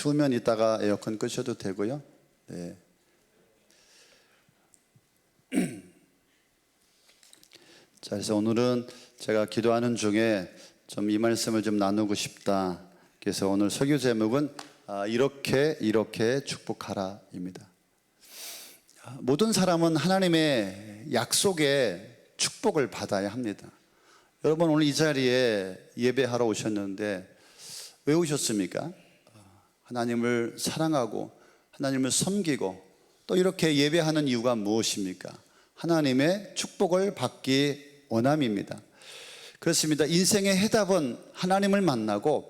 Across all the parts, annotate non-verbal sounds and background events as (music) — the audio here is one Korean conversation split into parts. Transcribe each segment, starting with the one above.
추우면 이따가 에어컨 끄셔도 되고요. 네. (clears throat) 자, 그래서 오늘은 제가 기도하는 중에 좀 이 말씀을 좀 나누고 싶다. 그래서 오늘 설교 제목은 아, 이렇게 이렇게 축복하라입니다. 아, 모든 사람은 하나님의 약속에 축복을 받아야 합니다. 여러분 오늘 이 자리에 예배하러 오셨는데 왜 오셨습니까? 아, 하나님을 사랑하고 하나님을 섬기고 또 이렇게 예배하는 이유가 무엇입니까? 하나님의 축복을 받기 원함입니다. 그렇습니다. 인생의 해답은 하나님을 만나고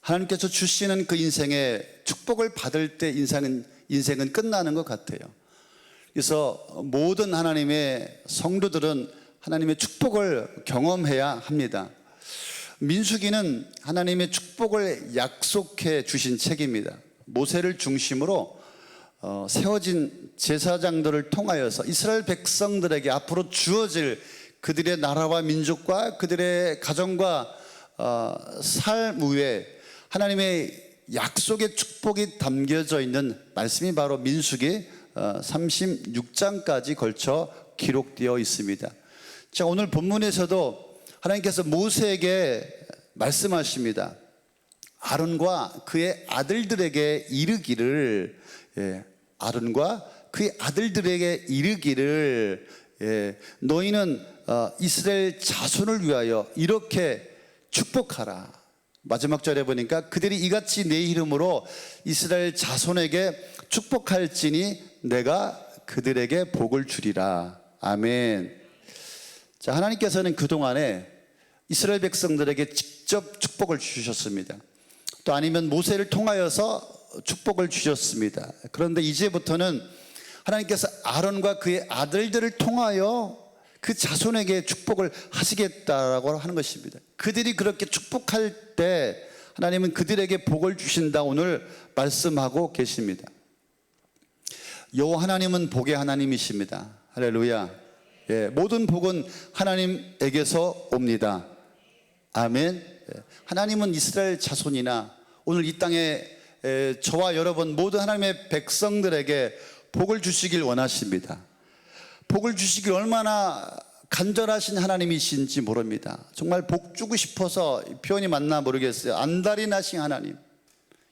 하나님께서 주시는 그 인생의 축복을 받을 때 인생은, 인생은 끝나는 것 같아요. 그래서 모든 하나님의 성도들은 하나님의 축복을 경험해야 합니다. 민수기는 하나님의 축복을 약속해 주신 책입니다. 모세를 중심으로 어, 세워진 제사장들을 통하여서 이스라엘 백성들에게 앞으로 주어질 그들의 나라와 민족과 그들의 가정과 어, 삶 위에 하나님의 약속의 축복이 담겨져 있는 말씀이 바로 민수기 36장까지 걸쳐 기록되어 있습니다. 자, 오늘 본문에서도 하나님께서 모세에게 말씀하십니다. 아론과 그의 아들들에게 이르기를 예, 아론과 그의 아들들에게 이르기를 예, 너희는 어, 이스라엘 자손을 위하여 이렇게 축복하라. 마지막 절에 보니까 그들이 이같이 내 이름으로 이스라엘 자손에게 축복할지니 내가 그들에게 복을 주리라. 아멘. 자, 하나님께서는 그동안에 이스라엘 백성들에게 직접 축복을 주셨습니다. 또 아니면 모세를 통하여서 축복을 주셨습니다. 그런데 이제부터는 하나님께서 아론과 그의 아들들을 통하여 그 자손에게 축복을 하시겠다라고 하는 것입니다. 그들이 그렇게 축복할 때 하나님은 그들에게 복을 주신다 오늘 말씀하고 계십니다. 여호와 하나님은 복의 하나님이십니다. 할렐루야. 예, 모든 복은 하나님에게서 옵니다. 아멘. 예, 하나님은 이스라엘 자손이나 오늘 이 땅에 에, 저와 여러분 모든 하나님의 백성들에게 복을 주시길 원하십니다. 복을 주시길 얼마나 간절하신 하나님이신지 모릅니다. 정말 복 주고 싶어서 표현이 맞나 모르겠어요. 안달이 나신 하나님.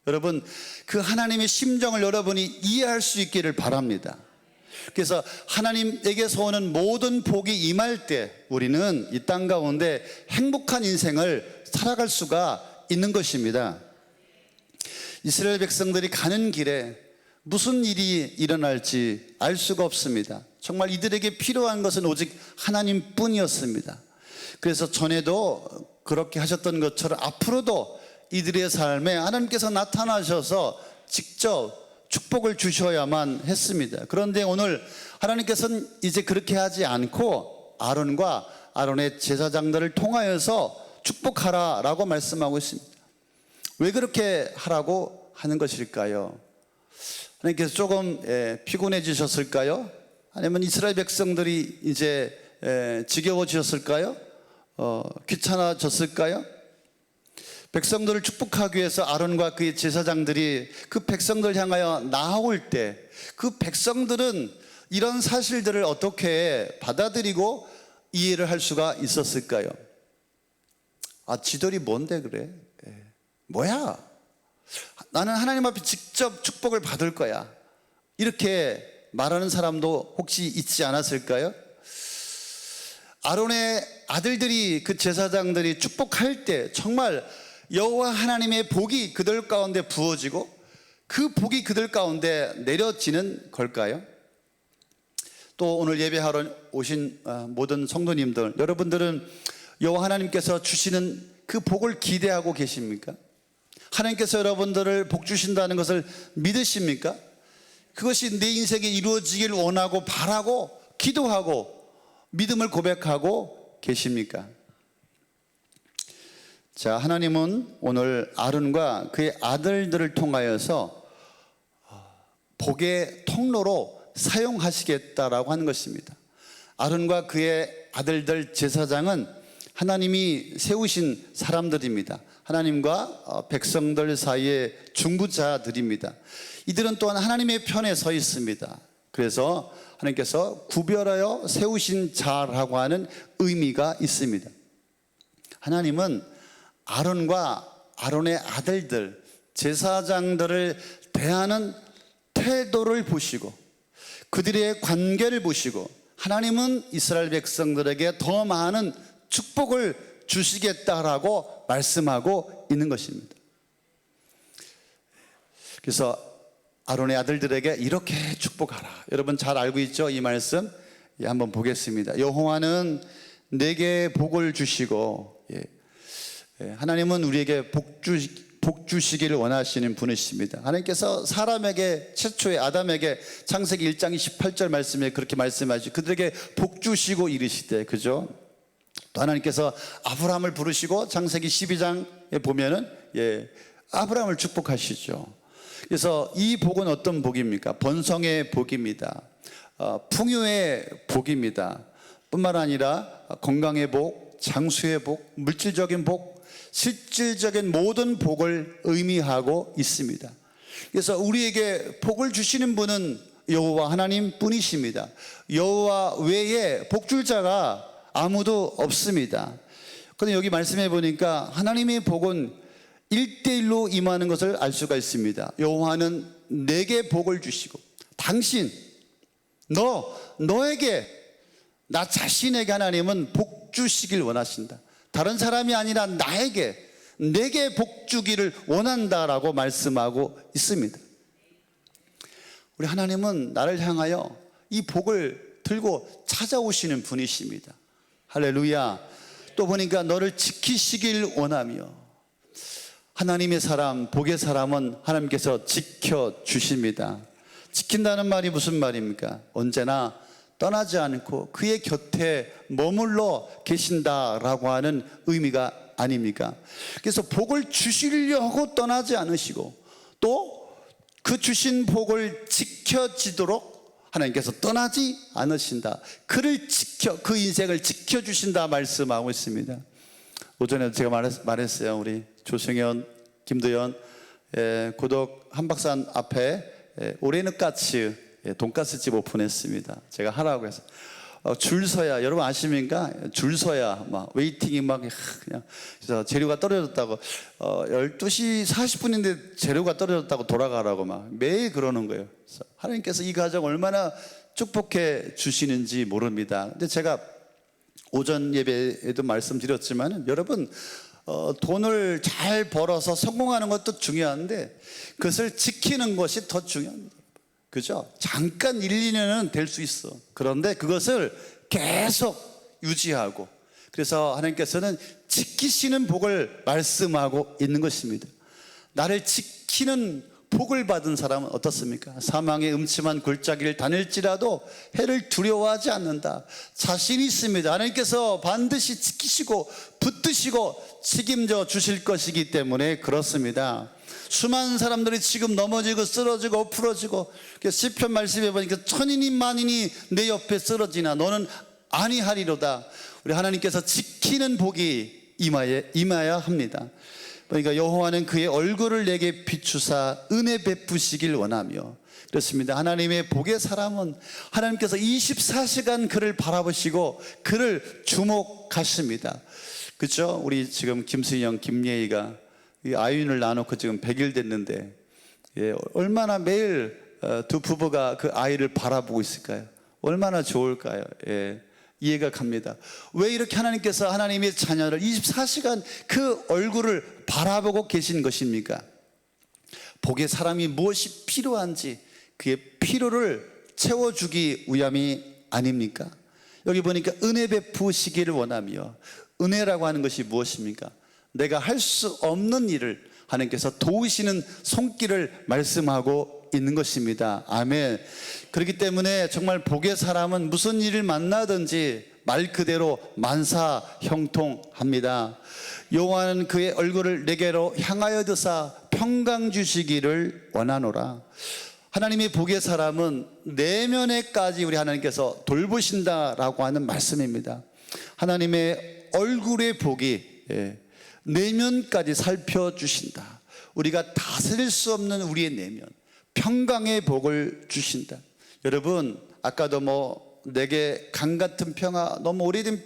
여러분, 그 하나님의 심정을 여러분이 이해할 수 있기를 바랍니다. 그래서 하나님에게 서 오는 모든 복이 임할 때 우리는 이 땅 가운데 행복한 인생을 살아갈 수가 있는 것입니다. 이스라엘 백성들이 가는 길에 무슨 일이 일어날지 알 수가 없습니다. 정말 이들에게 필요한 것은 오직 하나님 뿐이었습니다. 그래서 전에도 그렇게 하셨던 것처럼 앞으로도 이들의 삶에 하나님께서 나타나셔서 직접 축복을 주셔야만 했습니다. 그런데 오늘 하나님께서는 이제 그렇게 하지 않고 아론과 아론의 제사장들을 통하여서 축복하라라고 말씀하고 있습니다. 왜 그렇게 하라고 하는 것일까요? 하나님께서 조금 예, 피곤해지셨을까요? 아니면 이스라엘 백성들이 이제 예, 지겨워지셨을까요? 어, 귀찮아졌을까요? 백성들을 축복하기 위해서 아론과 그의 제사장들이 그 백성들 향하여 나아올 때 그 백성들은 이런 사실들을 어떻게 받아들이고 이해를 할 수가 있었을까요? 아, 지들이 뭔데 그래? 예. 뭐야? 나는 하나님 앞에 직접 축복을 받을 거야. 이렇게 말하는 사람도 혹시 있지 않았을까요? 아론의 아들들이 그 제사장들이 축복할 때 정말 여호와 하나님의 복이 그들 가운데 부어지고 그 복이 그들 가운데 내려지는 걸까요? 또 오늘 예배하러 오신 어, 모든 성도님들 여러분들은 여호와 하나님께서 주시는 그 복을 기대하고 계십니까? 하나님께서 여러분들을 복 주신다는 것을 믿으십니까? 그것이 내 인생에 이루어지길 원하고 바라고 기도하고 믿음을 고백하고 계십니까? 자, 하나님은 오늘 아론과 그의 아들들을 통하여서 복의 통로로 사용하시겠다라고 하는 것입니다. 아론과 그의 아들들 제사장은 하나님이 세우신 사람들입니다. 하나님과 어, 백성들 사이의 중부자들입니다. 이들은 또한 하나님의 편에 서 있습니다. 그래서 하나님께서 구별하여 세우신 자라고 하는 의미가 있습니다. 하나님은 아론과 아론의 아들들, 제사장들을 대하는 태도를 보시고 그들의 관계를 보시고 하나님은 이스라엘 백성들에게 더 많은 축복을 주시겠다라고 말씀하고 있는 것입니다. 그래서 아론의 아들들에게 이렇게 축복하라. 여러분 잘 알고 있죠? 이 말씀. 예, 한번 보겠습니다. 여호와는 내게 복을 주시고 예, 예, 하나님은 우리에게 복, 주, 복 주시기를 원하시는 분이십니다. 하나님께서 사람에게 최초의 아담에게 창세기 1장 28절 말씀에 그렇게 말씀하시 그들에게 복 주시고 이르시되 그죠? 또 하나님께서 아브라함을 부르시고 창세기 12장에 보면은 예, 아브라함을 축복하시죠. 그래서 이 복은 어떤 복입니까? 번성의 복입니다. 어, 풍요의 복입니다. 뿐만 아니라 건강의 복, 장수의 복, 물질적인 복, 실질적인 모든 복을 의미하고 있습니다. 그래서 우리에게 복을 주시는 분은 여호와 하나님 뿐이십니다. 여호와 외에 복줄 자가 아무도 없습니다. 그런데 여기 말씀해 보니까 하나님의 복은 일대일로 임하는 것을 알 수가 있습니다. 여호와는 내게 복을 주시고 당신 너 너에게 나 자신에게 하나님은 복 주시길 원하신다. 다른 사람이 아니라 나에게 내게 복 주기를 원한다라고 말씀하고 있습니다. 우리 하나님은 나를 향하여 이 복을 들고 찾아오시는 분이십니다. 할렐루야. 또 보니까 너를 지키시길 원하며 하나님의 사람, 복의 사람은 하나님께서 지켜 주십니다. 지킨다는 말이 무슨 말입니까? 언제나 떠나지 않고 그의 곁에 머물러 계신다라고 하는 의미가 아닙니까? 그래서 복을 주시려고 떠나지 않으시고 또 그 주신 복을 지켜지도록 하나님께서 떠나지 않으신다. 그를 지켜, 그 인생을 지켜주신다 말씀하고 있습니다. 오전에 제가 말했, 어요 우리 조승현, 김도현, 예, 고덕 한박산 앞에 예, 예, 돈가스집 오픈했습니다. 제가 하라고 해서. 어, 줄 서야, 여러분 아십니까? 줄 서야, 막, 웨이팅이 막, 그냥, 그래서 재료가 떨어졌다고, 어, 12시 40분인데 재료가 떨어졌다고 돌아가라고 막 매일 그러는 거예요. 하나님께서 이 가정 얼마나 축복해 주시는지 모릅니다. 근데 제가 오전 예배에도 말씀드렸지만 여러분, 어, 돈을 잘 벌어서 성공하는 것도 중요한데 그것을 지키는 것이 더 중요합니다. 그죠? 잠깐 1, 2년은 될 수 있어. 그런데 그것을 계속 유지하고 그래서 하나님께서는 지키시는 복을 말씀하고 있는 것입니다. 나를 지키는 복을 받은 사람은 어떻습니까? 사망의 음침한 골짜기를 다닐지라도 해를 두려워하지 않는다. 자신이 있습니다. 하나님께서 반드시 지키시고 붙드시고 책임져 주실 것이기 때문에 그렇습니다. 수많은 사람들이 지금 넘어지고 쓰러지고 엎어지고 시편 말씀해 보니까 천인이 만인이 내 옆에 쓰러지나 너는 아니하리로다. 우리 하나님께서 지키는 복이 임하여, 임하야 합니다. 그러니까 여호와는 그의 얼굴을 내게 비추사 은혜 베푸시길 원하며 그렇습니다. 하나님의 복의 사람은 하나님께서 24시간 그를 바라보시고 그를 주목하십니다. 그렇죠? 우리 지금 김수영, 김예희가 아윤을 나놓고 지금 100일 됐는데 예, 얼마나 매일 어, 두 부부가 그 아이를 바라보고 있을까요? 얼마나 좋을까요? 예, 이해가 갑니다. 왜 이렇게 하나님께서 하나님의 자녀를 24시간 그 얼굴을 바라보고 계신 것입니까? 복의 사람이 무엇이 필요한지 그의 필요를 채워주기 위함이 아닙니까? 여기 보니까 은혜 베푸시기를 원하며 은혜라고 하는 것이 무엇입니까? 내가 할 수 없는 일을 하나님께서 도우시는 손길을 말씀하고 있는 것입니다. 아멘. 그렇기 때문에 정말 복의 사람은 무슨 일을 만나든지 말 그대로 만사 형통합니다. 여호와는 그의 얼굴을 내게로 향하여 드사 평강 주시기를 원하노라. 하나님의 복의 사람은 내면에까지 우리 하나님께서 돌보신다라고 하는 말씀입니다. 하나님의 얼굴의 복이 예, 내면까지 살펴주신다. 우리가 다스릴 수 없는 우리의 내면, 평강의 복을 주신다. 여러분, 아까도 뭐 내게 강 같은 평화 너무 오래된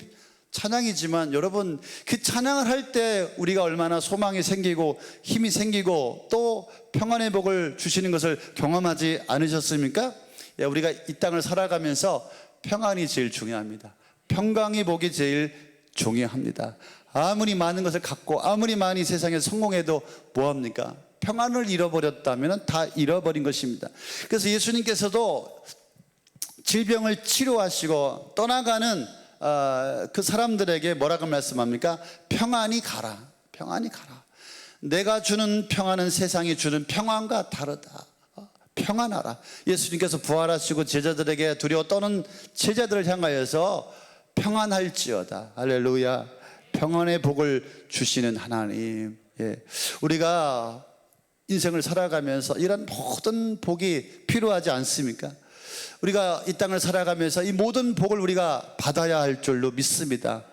찬양이지만 여러분 그 찬양을 할 때 우리가 얼마나 소망이 생기고 힘이 생기고 또 평안의 복을 주시는 것을 경험하지 않으셨습니까? 예, 우리가 이 땅을 살아가면서 평안이 제일 중요합니다. 평강의 복이 제일 중요합니다. 아무리 많은 것을 갖고 아무리 많이 세상에 성공해도 뭐합니까? 평안을 잃어버렸다면 다 잃어버린 것입니다. 그래서 예수님께서도 질병을 치료하시고 떠나가는 어, 그 사람들에게 뭐라고 말씀합니까? 평안이 가라. 평안이 가라. 내가 주는 평안은 세상이 주는 평안과 다르다. 어, 평안하라. 예수님께서 부활하시고 제자들에게 두려워 떠는 제자들을 향하여서 평안할지어다. 할렐루야. 평안의 복을 주시는 하나님. 예. 우리가 인생을 살아가면서 이런 모든 복이 필요하지 않습니까? 우리가 이 땅을 살아가면서 이 모든 복을 우리가 받아야 할 줄로 믿습니다.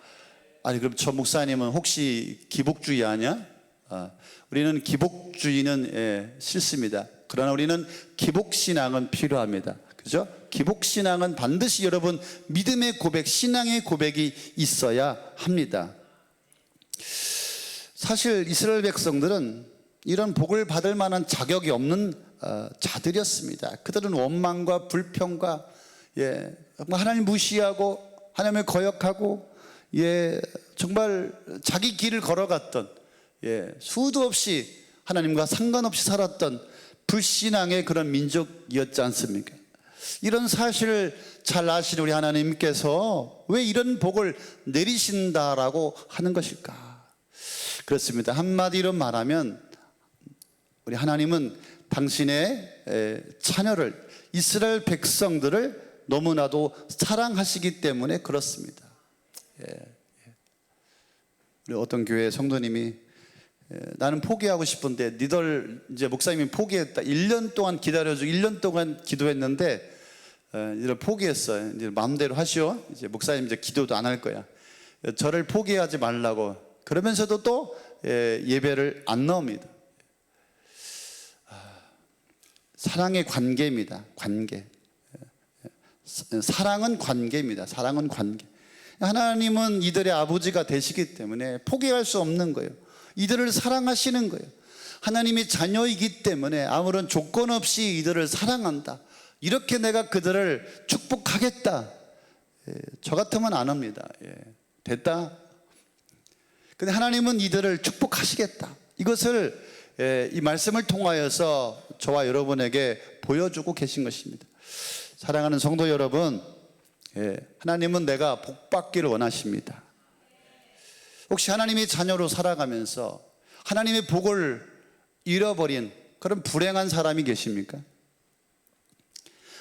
아니 그럼 저 목사님은 혹시 기복주의 아니야? 아, 우리는 기복주의는 예, 싫습니다. 그러나 우리는 기복신앙은 필요합니다. 그죠? 기복신앙은 반드시 여러분 믿음의 고백, 신앙의 고백이 있어야 합니다. 사실 이스라엘 백성들은 이런 복을 받을 만한 자격이 없는 어, 자들이었습니다. 그들은 원망과 불평과 예, 뭐 하나님 무시하고 하나님을 거역하고 예, 정말 자기 길을 걸어갔던 예, 수도 없이 하나님과 상관없이 살았던 불신앙의 그런 민족이었지 않습니까? 이런 사실을 잘 아시는 우리 하나님께서 왜 이런 복을 내리신다라고 하는 것일까? 그렇습니다. 한마디로 말하면 우리 하나님은 당신의 에, 자녀를 이스라엘 백성들을 너무나도 사랑하시기 때문에 그렇습니다. 예, 예. 어떤 교회 성도님이 에, 나는 포기하고 싶은데 니들 이제 목사님이 포기했다. 1년 동안 기다려주고 1년 동안 기도했는데 에, 이제 포기했어요. 이제 마음대로 하시오. 이제 목사님 이제 기도도 안 할 거야. 저를 포기하지 말라고. 그러면서도 또 예, 예배를 안 나옵니다. 사랑의 관계입니다. 관계. 사랑은 관계입니다. 사랑은 관계. 하나님은 이들의 아버지가 되시기 때문에 포기할 수 없는 거예요. 이들을 사랑하시는 거예요. 하나님의 자녀이기 때문에 아무런 조건 없이 이들을 사랑한다. 이렇게 내가 그들을 축복하겠다. 예, 저 같으면 안 합니다. 예, 됐다. 근데 하나님은 이들을 축복하시겠다. 이것을 예, 이 말씀을 통하여서 저와 여러분에게 보여주고 계신 것입니다. 사랑하는 성도 여러분, 예, 하나님은 내가 복받기를 원하십니다. 혹시 하나님의 자녀로 살아가면서 하나님의 복을 잃어버린 그런 불행한 사람이 계십니까?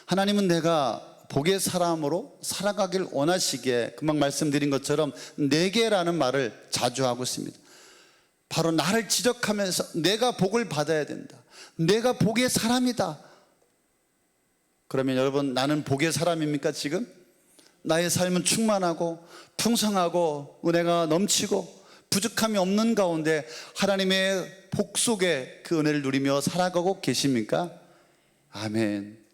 하나님은 내가 복의 사람으로 살아가길 원하시기에 금방 말씀드린 것처럼 내게라는 말을 자주 하고 있습니다. 바로 나를 지적하면서 내가 복을 받아야 된다. 내가 복의 사람이다. 그러면 여러분 나는 복의 사람입니까 지금? 나의 삶은 충만하고 풍성하고 은혜가 넘치고 부족함이 없는 가운데 하나님의 복 속에 그 은혜를 누리며 살아가고 계십니까? 아멘.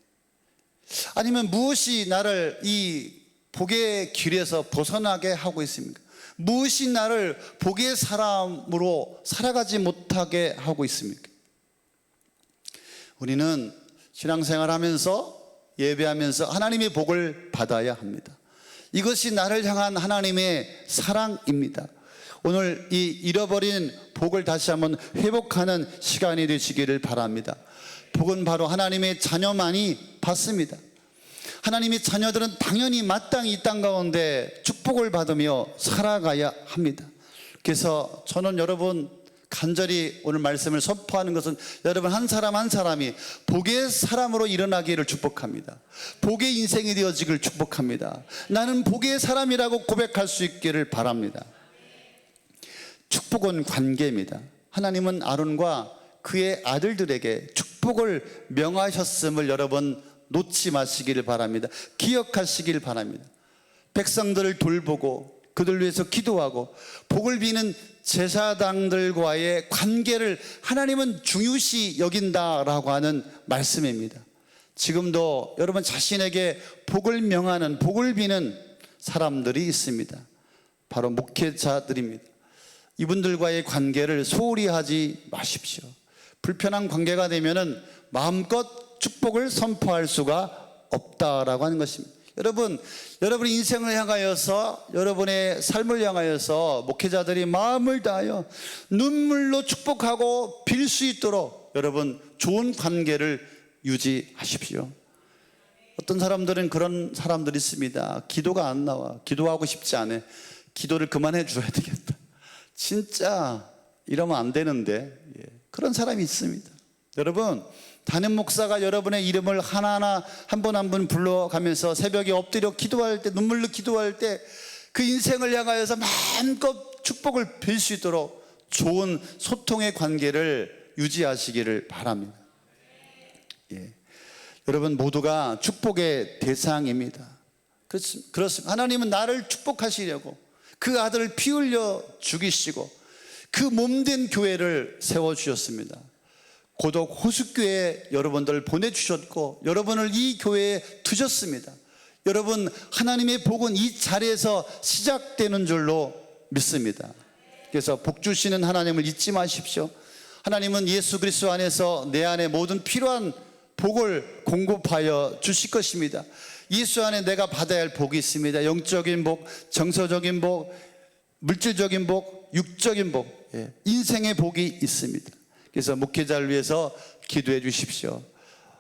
아니면 무엇이 나를 이 복의 길에서 벗어나게 하고 있습니까? 무엇이 나를 복의 사람으로 살아가지 못하게 하고 있습니까? 우리는 신앙생활 하면서 예배하면서 하나님의 복을 받아야 합니다. 이것이 나를 향한 하나님의 사랑입니다. 오늘 이 잃어버린 복을 다시 한번 회복하는 시간이 되시기를 바랍니다. 복은 바로 하나님의 자녀만이 받습니다. 하나님의 자녀들은 당연히 마땅히 이 땅 가운데 축복을 받으며 살아가야 합니다. 그래서 저는 여러분 간절히 오늘 말씀을 선포하는 것은 여러분 한 사람 한 사람이 복의 사람으로 일어나기를 축복합니다. 복의 인생이 되어지기를 축복합니다. 나는 복의 사람이라고 고백할 수 있기를 바랍니다. 축복은 관계입니다. 하나님은 아론과 그의 아들들에게 축 복을 명하셨음을 여러분 놓지 마시기를 바랍니다. 기억하시길 바랍니다. 백성들을 돌보고 그들 위해서 기도하고 복을 비는 제사당들과의 관계를 하나님은 중요시 여긴다라고 하는 말씀입니다. 지금도 여러분 자신에게 복을 명하는 복을 비는 사람들이 있습니다. 바로 목회자들입니다. 이분들과의 관계를 소홀히 하지 마십시오. 불편한 관계가 되면은 마음껏 축복을 선포할 수가 없다라고 하는 것입니다. 여러분, 여러분의 인생을 향하여서 여러분의 삶을 향하여서 목회자들이 마음을 다하여 눈물로 축복하고 빌 수 있도록 여러분 좋은 관계를 유지하십시오. 어떤 사람들은 그런 사람들이 있습니다. 기도가 안 나와. 기도하고 싶지 않아. 기도를 그만해 줘야 되겠다. 진짜 이러면 안 되는데 예. 그런 사람이 있습니다. 여러분 담임 목사가 여러분의 이름을 하나하나 한분한분 불러가면서 새벽에 엎드려 기도할 때 눈물로 기도할 때 그 인생을 향하여서 마음껏 축복을 빌 수 있도록 좋은 소통의 관계를 유지하시기를 바랍니다. 예. 여러분 모두가 축복의 대상입니다. 그렇습- 그렇습니다. 하나님은 나를 축복하시려고 그 아들을 피 흘려 죽이시고 그 몸된 교회를 세워 주셨습니다. 고독 호숫교회 여러분들 보내주셨고 여러분을 이 교회에 두셨습니다. 여러분 하나님의 복은 이 자리에서 시작되는 줄로 믿습니다. 그래서 복 주시는 하나님을 잊지 마십시오. 하나님은 예수 그리스도 안에서 내 안에 모든 필요한 복을 공급하여 주실 것입니다. 예수 안에 내가 받아야 할 복이 있습니다. 영적인 복, 정서적인 복, 물질적인 복, 육적인 복, 예, 인생의 복이 있습니다. 그래서 목회자를 위해서 기도해 주십시오.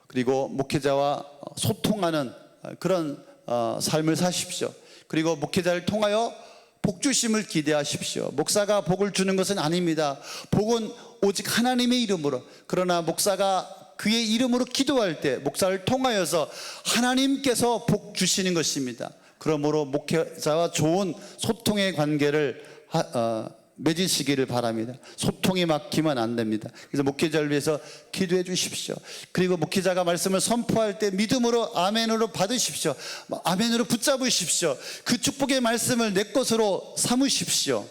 그리고 목회자와 소통하는 그런 어, 삶을 사십시오. 그리고 목회자를 통하여 복 주심을 기대하십시오. 목사가 복을 주는 것은 아닙니다. 복은 오직 하나님의 이름으로. 그러나 목사가 그의 이름으로 기도할 때 목사를 통하여서 하나님께서 복 주시는 것입니다. 그러므로 목회자와 좋은 소통의 관계를 하- 어, 맺으시기를 바랍니다. 소통이 막히면 안 됩니다. 그래서 목회자를 위해서 기도해 주십시오. 그리고 목회자가 말씀을 선포할 때 믿음으로 아멘으로 받으십시오. 아멘으로 붙잡으십시오. 그 축복의 말씀을 내 것으로 삼으십시오.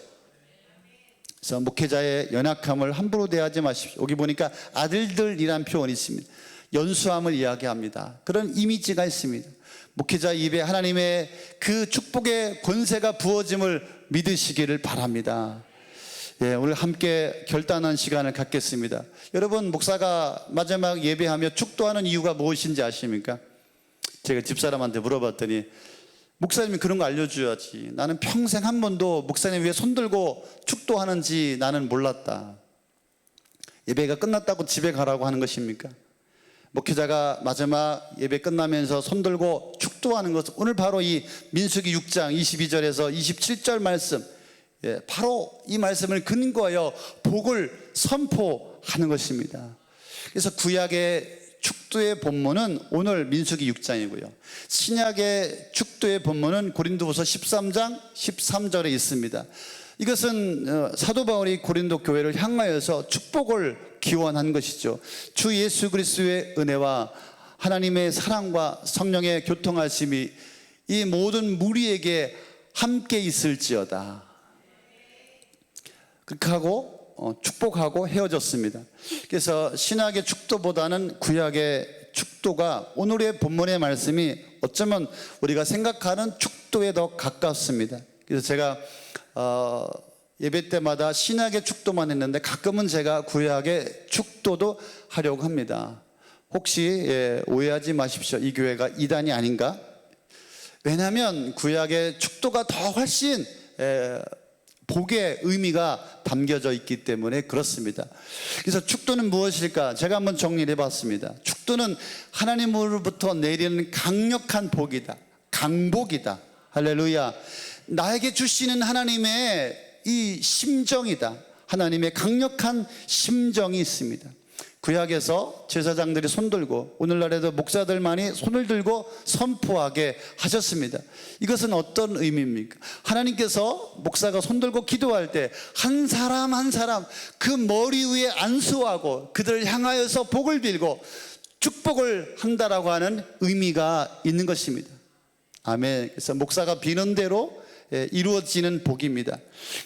그래서 목회자의 연약함을 함부로 대하지 마십시오. 여기 보니까 아들들이란 표현이 있습니다. 연수함을 이야기합니다. 그런 이미지가 있습니다. 목회자 입에 하나님의 그 축복의 권세가 부어짐을 믿으시기를 바랍니다. 예, 오늘 함께 결단한 시간을 갖겠습니다. 여러분, 목사가 마지막 예배하며 축도하는 이유가 무엇인지 아십니까? 제가 집사람한테 물어봤더니 목사님이 그런 거 알려줘야지. 나는 평생 한 번도 목사님 위에 손들고 축도하는지 나는 몰랐다. 예배가 끝났다고 집에 가라고 하는 것입니까? 목회자가 마지막 예배 끝나면서 손들고 축도하는 것 오늘 바로 이 민수기 6장 22절에서 27절 말씀 예, 바로 이 말씀을 근거하여 복을 선포하는 것입니다. 그래서 구약의 축도의 본문은 오늘 민수기 6장이고요. 신약의 축도의 본문은 고린도후서 13장 13절에 있습니다. 이것은 어, 사도 바울이 고린도 교회를 향하여서 축복을 기원한 것이죠. 주 예수 그리스도의 은혜와 하나님의 사랑과 성령의 교통하심이 이 모든 무리에게 함께 있을지어다. 그렇게 하고 어, 축복하고 헤어졌습니다. 그래서 신약의 축도보다는 구약의 축도가 오늘의 본문의 말씀이 어쩌면 우리가 생각하는 축도에 더 가깝습니다. 그래서 제가 어, 예배 때마다 신약의 축도만 했는데 가끔은 제가 구약의 축도도 하려고 합니다. 혹시 예, 오해하지 마십시오. 이 교회가 이단이 아닌가? 왜냐하면 구약의 축도가 더 훨씬 에, 복의 의미가 담겨져 있기 때문에 그렇습니다. 그래서 축도는 무엇일까? 제가 한번 정리를 해봤습니다. 축도는 하나님으로부터 내리는 강력한 복이다. 강복이다. 할렐루야. 나에게 주시는 하나님의 이 심정이다. 하나님의 강력한 심정이 있습니다. 구약에서 제사장들이 손들고 오늘날에도 목사들만이 손을 들고 선포하게 하셨습니다. 이것은 어떤 의미입니까? 하나님께서 목사가 손들고 기도할 때 한 사람 한 사람 그 머리 위에 안수하고 그들을 향하여서 복을 빌고 축복을 한다라고 하는 의미가 있는 것입니다. 아멘. 그래서 목사가 비는 대로 예, 이루어지는 복입니다.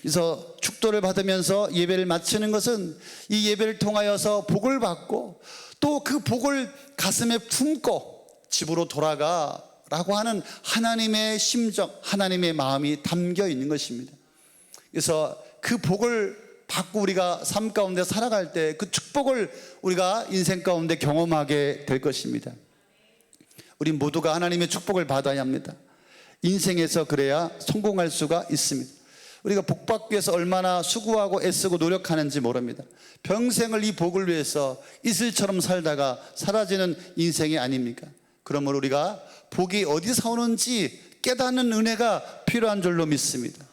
그래서 축도를 받으면서 예배를 마치는 것은 이 예배를 통하여서 복을 받고 또 그 복을 가슴에 품고 집으로 돌아가 라고 하는 하나님의 심정, 하나님의 마음이 담겨 있는 것입니다. 그래서 그 복을 받고 우리가 삶 가운데 살아갈 때 그 축복을 우리가 인생 가운데 경험하게 될 것입니다. 우리 모두가 하나님의 축복을 받아야 합니다. 인생에서 그래야 성공할 수가 있습니다. 우리가 복 받기 위해서 얼마나 수고하고 애쓰고 노력하는지 모릅니다. 평생을 이 복을 위해서 이슬처럼 살다가 사라지는 인생이 아닙니까? 그러므로 우리가 복이 어디서 오는지 깨닫는 은혜가 필요한 줄로 믿습니다.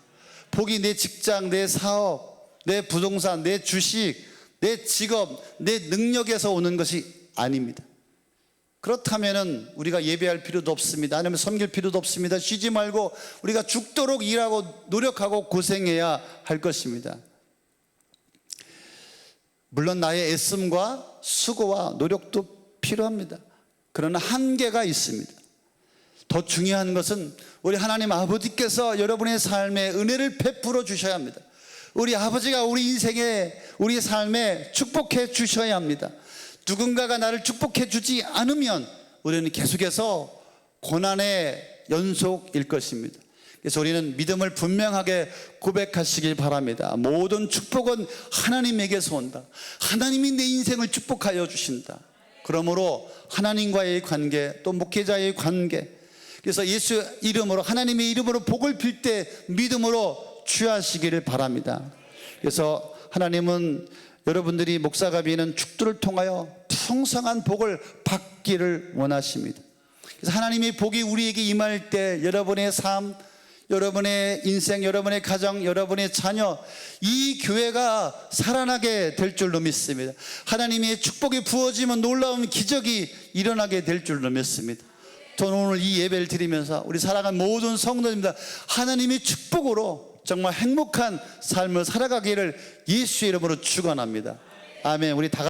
복이 내 직장, 내 사업, 내 부동산, 내 주식, 내 직업, 내 능력에서 오는 것이 아닙니다. 그렇다면은 우리가 예배할 필요도 없습니다. 아니면 섬길 필요도 없습니다. 쉬지 말고 우리가 죽도록 일하고 노력하고 고생해야 할 것입니다. 물론 나의 애씀과 수고와 노력도 필요합니다. 그러나 한계가 있습니다. 더 중요한 것은 우리 하나님 아버지께서 여러분의 삶에 은혜를 베풀어 주셔야 합니다. 우리 아버지가 우리 인생에 우리 삶에 축복해 주셔야 합니다. 누군가가 나를 축복해 주지 않으면 우리는 계속해서 고난의 연속일 것입니다. 그래서 우리는 믿음을 분명하게 고백하시길 바랍니다. 모든 축복은 하나님에게서 온다. 하나님이 내 인생을 축복하여 주신다. 그러므로 하나님과의 관계, 또 목회자의 관계, 그래서 예수 이름으로 하나님의 이름으로 복을 빌 때 믿음으로 취하시기를 바랍니다. 그래서 하나님은 여러분들이 목사가 비는 축도를 통하여 풍성한 복을 받기를 원하십니다. 그래서 하나님의 복이 우리에게 임할 때 여러분의 삶, 여러분의 인생, 여러분의 가정, 여러분의 자녀, 이 교회가 살아나게 될 줄로 믿습니다. 하나님의 축복이 부어지면 놀라운 기적이 일어나게 될 줄로 믿습니다. 저는 오늘 이 예배를 드리면서 우리 살아간 모든 성도입니다. 하나님의 축복으로 정말 행복한 삶을 살아가기를 예수의 이름으로 축원합니다. 아멘. 우리 다